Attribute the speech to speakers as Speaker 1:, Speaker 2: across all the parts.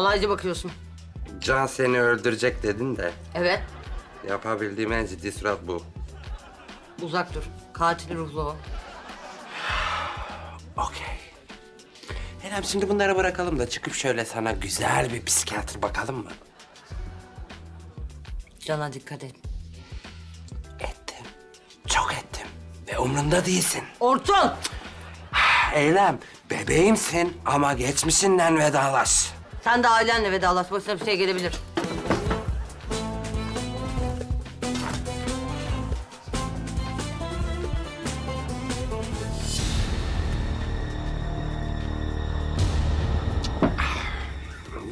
Speaker 1: Alaycı bakıyorsun.
Speaker 2: Can seni öldürecek dedin de
Speaker 1: Evet.
Speaker 2: yapabildiğim en ciddi surat bu.
Speaker 1: Uzak dur. Katil ruhlu o.
Speaker 2: Okey. Kerem şimdi bunları bırakalım da çıkıp şöyle sana güzel bir psikiyatr bakalım mı?
Speaker 1: Cana dikkat et.
Speaker 2: Ettim. Çok ettim. Ve umrunda değilsin.
Speaker 1: Orçun!
Speaker 2: Eylem, bebeğimsin ama geçmişinden vedalaş.
Speaker 1: Sen de ailenle vedalaş. Başına bir şey gelebilir.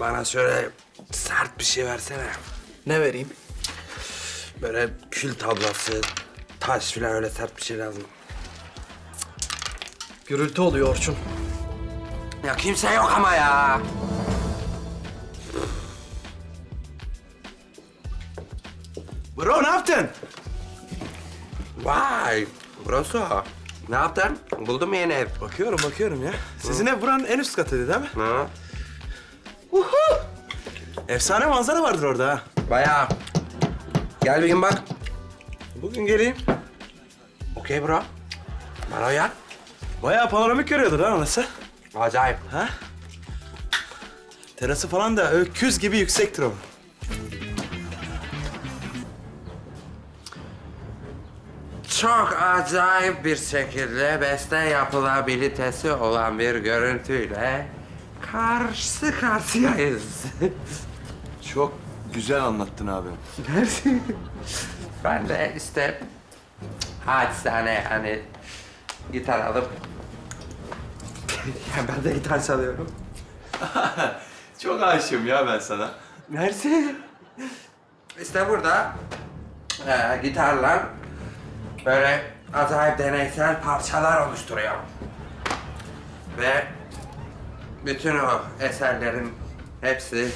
Speaker 2: Bana şöyle sert bir şey versene.
Speaker 3: Ne vereyim?
Speaker 2: Böyle kül tablası, taş falan öyle sert bir şey lazım.
Speaker 3: Gürültü oluyor Orçun.
Speaker 2: Ya kimse yok ama ya.
Speaker 3: Bro ne yaptın?
Speaker 2: Vay, Broso. Ne yaptın? Buldun mu yeni ev?
Speaker 3: Bakıyorum bakıyorum ya. Sizin ev buranın en üst katıydı değil mi?
Speaker 2: Ha?
Speaker 3: Efsane manzara vardır orada ha.
Speaker 2: Bayağı. Gel bir gün bak. Bugün geleyim. Okey bro. Bana uyar.
Speaker 3: Bayağı panoramik görüyordur ha orası.
Speaker 2: Acayip.
Speaker 3: Ha? Terası falan da öküz gibi yüksektir o.
Speaker 2: Çok acayip bir şekilde beste yapılabilitesi olan bir görüntüyle karşı karşıyayız.
Speaker 3: Çok güzel anlattın abi.
Speaker 2: ben de işte hadisane hani gitar alıp ya ben de gitar çalıyorum.
Speaker 3: Çok aşığım ya ben sana.
Speaker 2: Mersi. İşte burada e, gitarla böyle acayip deneysel parçalar oluşturuyor. Ve bütün o eserlerin hepsi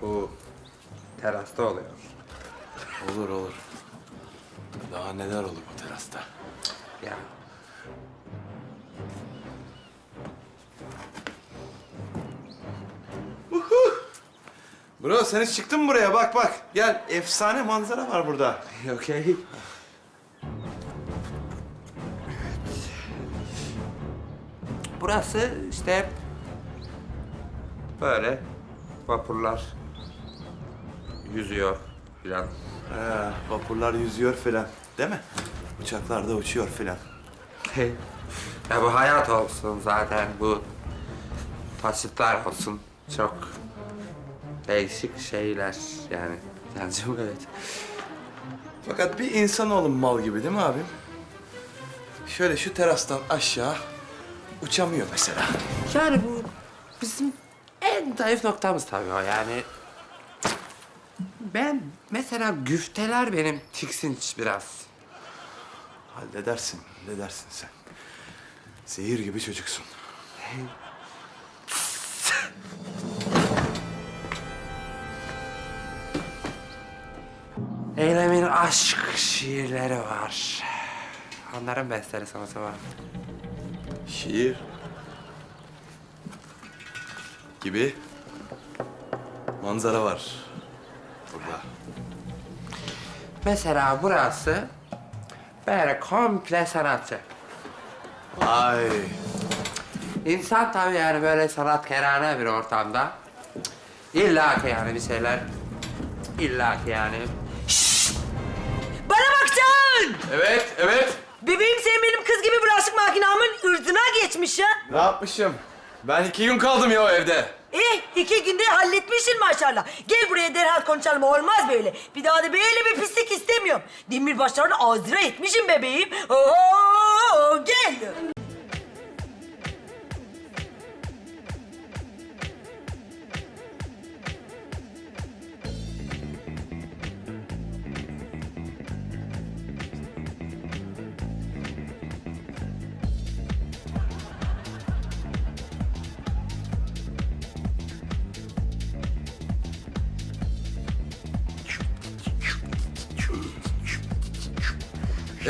Speaker 2: bu terasta oluyor.
Speaker 3: Olur olur. Daha neler olur bu terasta?
Speaker 2: Ya
Speaker 3: Bro sen hiç çıktın mı buraya? Bak bak. Gel efsane manzara var burada.
Speaker 2: okey. Burası işte böyle vapurlar yüzüyor filan.
Speaker 3: He, vapurlar yüzüyor falan. Değil mi? Uçaklar da uçuyor falan.
Speaker 2: ya bu hayat olsun zaten bu taşıtlar olsun çok değişik şeyler yani. Yancım evet.
Speaker 3: Fakat bir insanoğlu mal gibi değil mi abim? Şöyle şu terastan aşağı uçamıyor mesela.
Speaker 2: Yani bu bizim en zayıf noktamız tabii o yani. Ben mesela güfteler benim tiksinç biraz.
Speaker 3: Halledersin, halledersin sen. Zehir gibi çocuksun.
Speaker 2: Eylem'in aşk şiirleri var. Onların besteli sanatı var.
Speaker 3: Şiir gibi manzara var burada.
Speaker 2: Mesela burası böyle komple sanatçı.
Speaker 3: Ay,
Speaker 2: İnsan tabii yani böyle sanatkerane bir ortamda illa ki yani bir şeyler illa ki yani!
Speaker 3: Evet, evet.
Speaker 1: Bebeğim sen benim kız gibi bulaşık makinamın ırzına geçmiş ya.
Speaker 3: Ne yapmışım? Ben iki gün kaldım ya o evde.
Speaker 1: Eh iki günde halletmişsin maşallah. Gel buraya derhal konuşalım olmaz böyle. Bir daha da böyle bir pislik istemiyorum. Demirbaşlarını ağzına etmişim bebeğim. Oo, gel.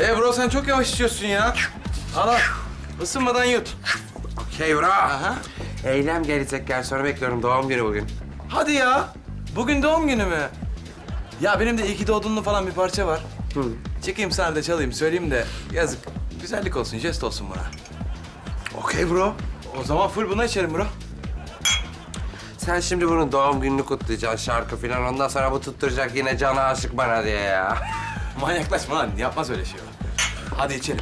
Speaker 3: Ee bro sen çok yavaş içiyorsun ya. Al al. Isınmadan yut.
Speaker 2: Okey bro.
Speaker 3: Aha.
Speaker 2: Eylem gelecek gel sonra bekliyorum doğum günü bugün.
Speaker 4: Hadi ya. Bugün doğum günü mü? Ya benim de iyi ki doğdunlu falan bir parça var.
Speaker 2: Hı.
Speaker 4: Çekeyim sana da çalayım söyleyeyim de yazık. Güzellik olsun, jest olsun bana.
Speaker 2: Okey bro.
Speaker 4: O zaman full buna içerim bro.
Speaker 2: Sen şimdi bunun doğum gününü kutlayacaksın şarkı falan. Ondan sonra bu tutturacak yine canı aşık bana diye ya.
Speaker 4: Manyaklaşma lan, yapmaz öyle şey. Hadi içelim.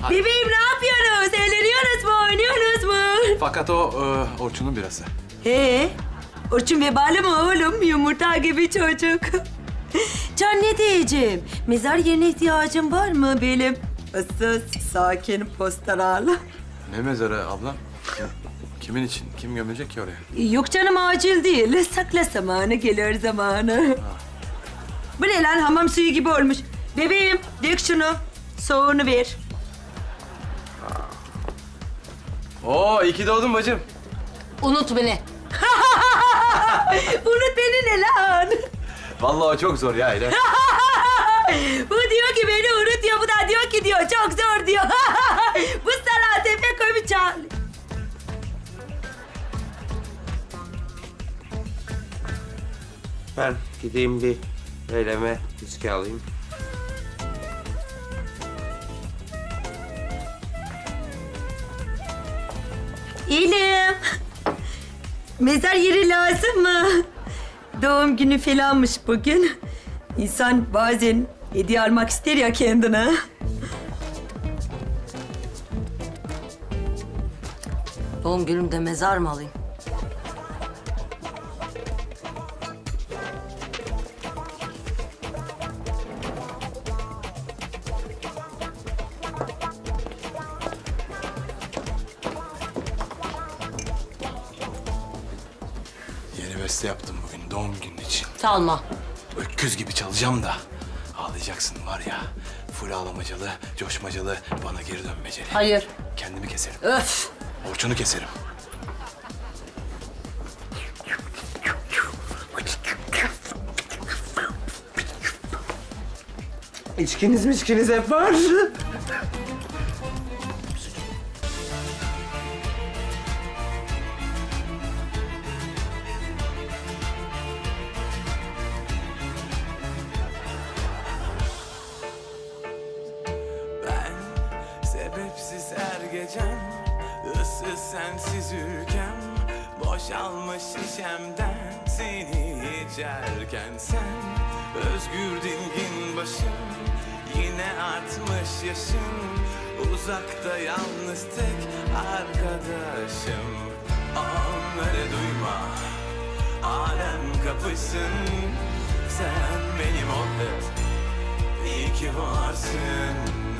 Speaker 4: Hadi.
Speaker 1: Bebeğim ne yapıyorsunuz? Eğleniyorsunuz mu? Oynuyorsunuz mu?
Speaker 4: Fakat o e, Orçun'un birası.
Speaker 1: He? Orçun vebali mi oğlum? Yumurta gibi çocuk. Can ne diyeceğim? Mezar yerine ihtiyacın var mı benim? Issız, sakin, postaral.
Speaker 4: Ne mezarı ablam? Kim- Kimin için? Kim gömülecek ki oraya?
Speaker 1: Yok canım acil değil. Sakla zamanı gelir zamanı. Bu ne lan hamam suyu gibi olmuş. Bebeğim dök şunu. Soğuğunu ver.
Speaker 4: Oo, iyi ki doğdun bacım.
Speaker 5: Unut beni.
Speaker 1: Unut beni ne lan?
Speaker 4: Vallahi çok zor ya İrem.
Speaker 1: Bu diyor ki beni unut diyor. Bu da diyor ki diyor çok zor diyor. Bu sana tepe koymuş Charlie.
Speaker 2: Ben gideyim bir eyleme viski alayım.
Speaker 1: İyiyim. Mezar yeri lazım mı? Doğum günü falanmış bugün. İnsan bazen hediye almak ister ya kendine.
Speaker 5: Doğum günümde mezar mı alayım?
Speaker 4: Beste yaptım bugün doğum günün için.
Speaker 5: Çalma.
Speaker 4: Öküz gibi çalacağım da. Ağlayacaksın var ya. Full ağlamacalı, coşmacalı, bana geri dönmeceli.
Speaker 5: Hayır.
Speaker 4: Kendimi keserim.
Speaker 5: Öf.
Speaker 4: Orçun'u keserim.
Speaker 2: İçkiniz miçkiniz hep var.
Speaker 3: Sebepsiz her gecem ıssız sensiz ülkem Boşalmış şişemden seni içerken sen. Özgür dingin başım yine artmış yaşım. Uzakta yalnız tek arkadaşım. Onları duyma alem kapışsın Sen benim ol İyi ki varsın.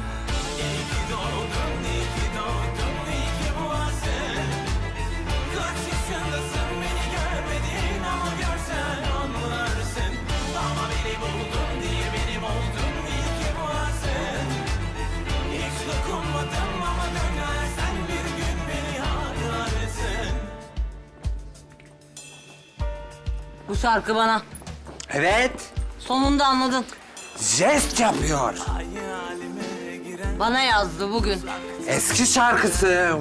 Speaker 5: Bu şarkı bana.
Speaker 2: Evet.
Speaker 5: Sonunda anladın.
Speaker 2: Jest yapıyor.
Speaker 5: Bana yazdı bugün.
Speaker 2: Eski şarkısı.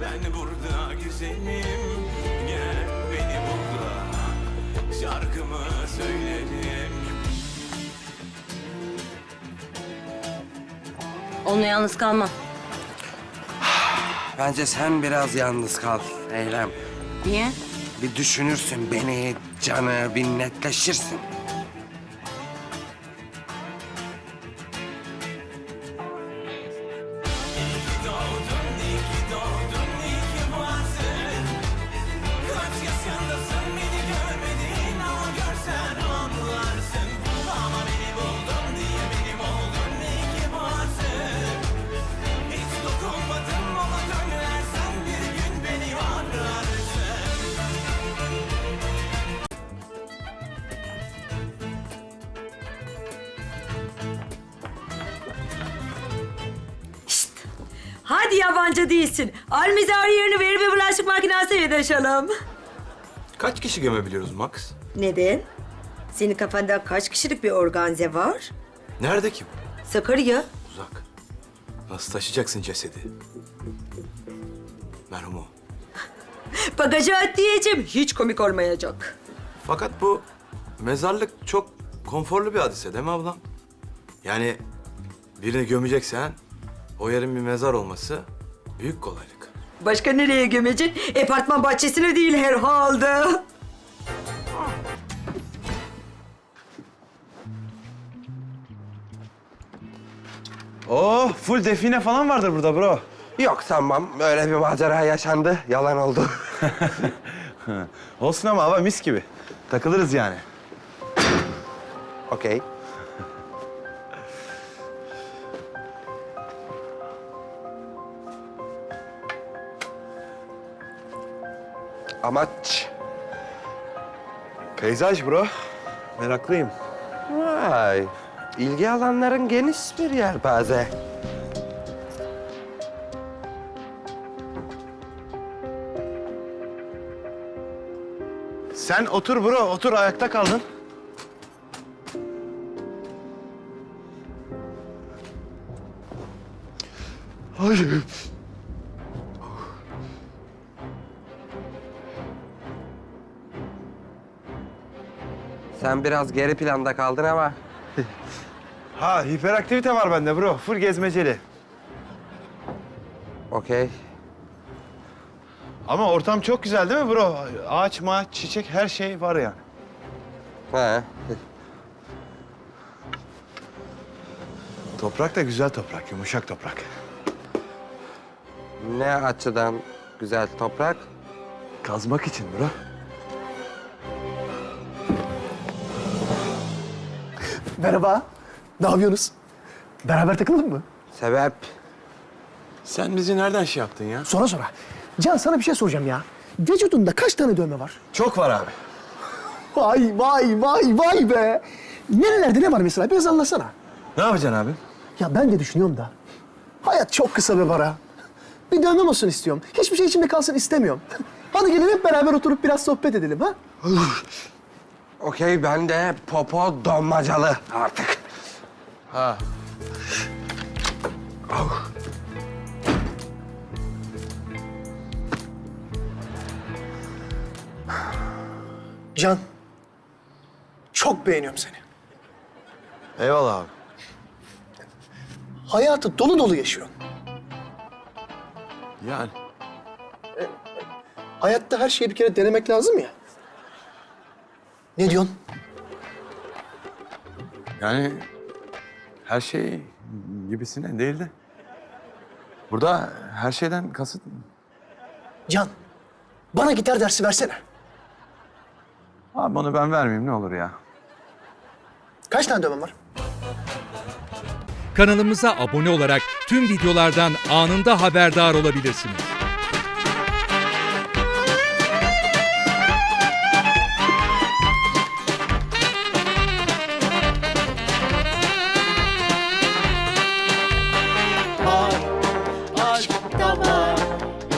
Speaker 3: Ben burada güzelim Gel beni bul da Şarkımı söyledim
Speaker 5: Onunla yalnız kalmam.
Speaker 2: Bence sen biraz yalnız kal Eylem.
Speaker 5: Niye?
Speaker 2: Bir düşünürsün beni, canı, bir netleşirsin.
Speaker 1: Hadi yabancı değilsin. Al mezar yerini ver bir bulaşık makinesi yedişelim.
Speaker 4: Kaç kişi gömebiliyoruz Max?
Speaker 1: Neden? Senin kafanda kaç kişilik bir organze var?
Speaker 4: Nerede ki?
Speaker 1: Sakarya.
Speaker 3: Uzak. Nasıl taşıyacaksın cesedi? Merhumu.
Speaker 1: Bagaja at diyeceğim. Hiç komik olmayacak.
Speaker 3: Fakat bu mezarlık çok konforlu bir hadise değil mi ablam? Yani birini gömeceksen o yerin bir mezar olması büyük kolaylık.
Speaker 1: Başka nereye gömeceksin? Apartman bahçesine değil herhalde.
Speaker 6: Oh, full define falan vardır burada bro.
Speaker 2: Yok sanmam. Öyle bir macera yaşandı. Yalan oldu.
Speaker 6: Olsun ama hava mis gibi. Takılırız yani.
Speaker 2: Okey. Amaç.
Speaker 6: Peyzaj bro. Meraklıyım.
Speaker 2: Vay. İlgi alanların geniş bir yelpaze.
Speaker 6: Sen otur bro, otur ayakta kaldın. Ay.
Speaker 2: Sen biraz geri planda kaldın ama
Speaker 6: Ha, hiperaktivite var bende bro. Full gezmeceli.
Speaker 2: okey.
Speaker 6: Ama ortam çok güzel değil mi bro? Ağaç, mağaç, çiçek her şey var yani.
Speaker 2: He.
Speaker 6: Toprak da güzel toprak, yumuşak toprak.
Speaker 2: Ne açıdan güzel toprak?
Speaker 6: Kazmak için bro.
Speaker 7: Merhaba. Ne yapıyorsunuz? Beraber takılalım mı?
Speaker 2: Sebep?
Speaker 3: Sen bizi nereden şey yaptın ya?
Speaker 7: Sonra sonra. Can sana bir şey soracağım ya. Vücudunda kaç tane dövme var?
Speaker 6: Çok var abi.
Speaker 7: Vay vay vay vay be. Nerelerde ne var mesela? Biraz anlatsana.
Speaker 6: Ne yapacaksın abi?
Speaker 7: Ya ben de düşünüyorum da. Hayat çok kısa be bara. Bir dövmem olsun istiyorum. Hiçbir şey içimde kalsın istemiyorum. Hadi gelin hep beraber oturup biraz sohbet edelim ha?
Speaker 2: Okey ben de popo donmacalı artık.
Speaker 3: Ha.
Speaker 7: Can. Çok beğeniyorum seni.
Speaker 3: Eyvallah abi.
Speaker 7: Hayatı dolu dolu yaşıyorsun.
Speaker 3: Yani.
Speaker 7: Hayatta her şeyi bir kere denemek lazım ya. Ne diyorsun?
Speaker 3: Yani her şey gibisine değil de. Burada her şeyden kasıt
Speaker 7: Can, bana gitar dersi versene.
Speaker 3: Abi onu ben vermeyeyim ne olur ya.
Speaker 7: Kaç tane dövmem var?
Speaker 8: Kanalımıza abone olarak tüm videolardan anında haberdar olabilirsiniz.